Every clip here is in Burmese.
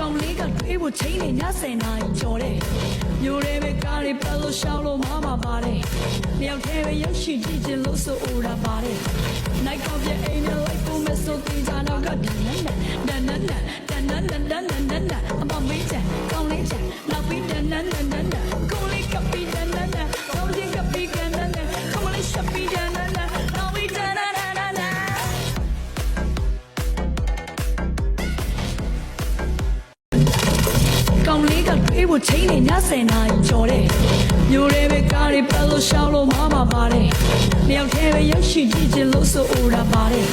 ကောင်လေးကတွေးဖို့ချိန်နေည10နာရီကျော်တယ်မျိုးရဲပဲကားတွေပတ်လို့ရှောင်းလို့မမပါတယ်တယောက်တည်းပဲရောက်ရှိကြည့်ချင်လို့ဆိုအိုတာပါတယ် night of your aim your life for me so တေးကြတော့ကဒန်နန်ဒန်နန်ဒန်နန်ဒန်နန်ဒန်နန်ဒန်နန်အမမေးချင်ကောင်လေးချင်နောက်ပြီးဒန်နန်ဒန်နန်ဒန်ကိုလေးကပီဒန်နန်ဒန်ကောင်းချင်းကပီကန်နန်ဒန်ကောင်လေးရှပီဒန်နန်ဒန် ကောင်လေးကတွေးဖို့ချိန်နေည10နာရီကျော်တယ်မျိုးရဲပဲကားတွေပတ်လို့ရှောင်းလို့မမပါတယ်တယောက်တည်းပဲရောက်ရှိကြည့်ချင်လို့ဆိုအိုတာပါတယ်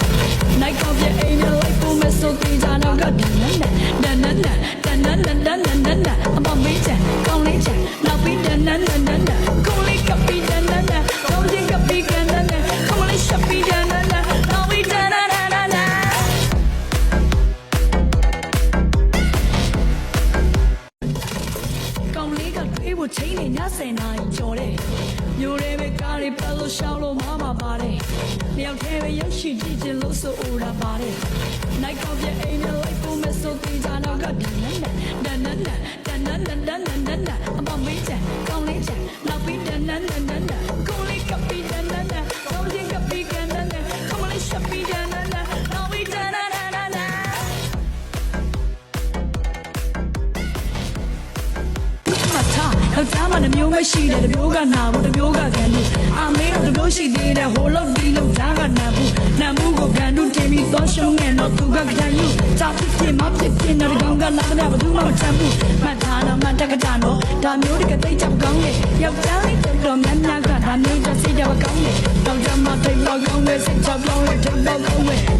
night of your aim your life for me so တေးကြတော့ကဒန်နန် ကောင်လေးကတွေးဖို့ချိန်နေည10နာရီကျော်တယ်မျိုးရဲပဲကားတွေပတ်လို့ရှောင်းလို့မမပါတယ်တယောက်တည်းပဲရောက်ရှိကြည့်ချင်လို့ဆိုအိုတာပါတယ် night of your aim your life for me so တေးကြတော့ကဒန်နန်ဒန်နန်ဒန်နန်ဒန်နန်ဒန်နန်ဒန်အမမေးချင်ကောင်လေးချင်နောက်ပြီးဒန်နန်ဒန် နှမျိုးမရှိတယ်တစ်မျိုးကနာဘူးတစ်မျိုးကကန်ဘူးအာမေးတော့တစ်မျိုးရှိသေးတယ်ဟိုလောက်ဒီလောက်ဓာကနာဘူးနာမှုကိုကန်တူတင်ပြီးတော့ရှုံးနေတော့သူကကန်ယူစာဖြစ်ဖြစ်မဖြစ်ဖြစ်တော့ဒီကောင်ကလာတဲ့ဘသူမှမချမ်းဘူးမှတ်ထားတော့မှတ်တက်ကတာတော့ဒါမျိုးတကတိတ်ချက်ကောင်းတယ်ယောက်ျားလေးတော်တော်များများကဒါမျိုးတစ်စိတ်တော့ကောင်းတယ်တော့ကြမှာတိတ်တော့ကောင်းတယ်စိတ်ချပြောင်းတယ်တိတ်တော့ကောင်းတယ်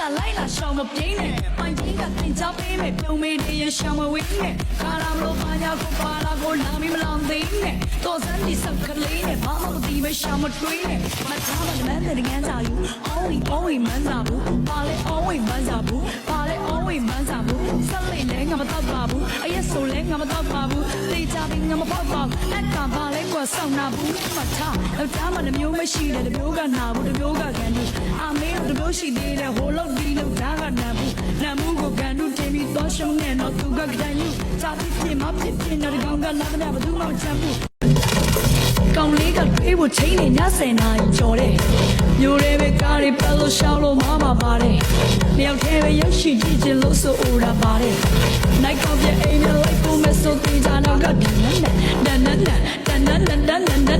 လိုက်လာလိုက်လာလိုက်လာရှောင်းမပြင်းနဲ့ပိုင်ကြီးကတင်ချပေးမယ်ပြုံးမေးတည်းရရှောင်းမဝင်းနဲ့ခါလာမလို့ပါညာကိုပါလာကိုလာမီမလောင်သိနဲ့တော့စမ်းဒီစက်ကလေးနဲ့ဘာမှမသိပဲရှောင်းမတွေးနဲ့မထားမလမ်းတဲ့ငန်းစာယူ only always မန်းစာဘူးပါလေ always မန်းစာဘူးပါလေ always မန်းစာဘူးဆက်လေလဲငါမတော့ပါဘူးအရက်ဆိုလဲငါမတော့ပါဘူးတေချာပြီးငါမပေါ့ပါဘူးအက်ကပါလဲကွာဆောင်းနာဘူးမထားယောက်ျားမနှမျိုးမရှိတယ်တစ်မျိုးကနာဘူးတစ်မျိုးကကန်ဘူးအာမေးတစ်မျိုးရှိသေးတယ်ဟိုလောက်ဒီလောက်ဒါကနာဘူးနာမှုကိုကန်တူတင်ပြီးတော့ရှုံးနေတော့သူကကန်ယူစာဖြစ်ဖြစ်မဖြစ်ဖြစ်တော့ဒီကောင်ကလာတဲ့ဘသူမှမချမ်းဘူးကော င်လေးကတွေးဖို့ချိန်နေညဆယ်နာရီကျော်တယ်မျိုးရဲပဲကားတွေပတ်လို့ရှောက်လို့မမပါတယ်တယောက်တည်းပဲရောက်ရှိကြည့်ချင်လို့ဆိုအိုတာပါတယ်နိုင်ကောက်ပြအိမ်နဲ့လိုက်ဖို့မဲ့ဆိုသေးကြတော့ကဒီနန်းနန်းနန်းနန်းနန်းနန်းနန်းနန်း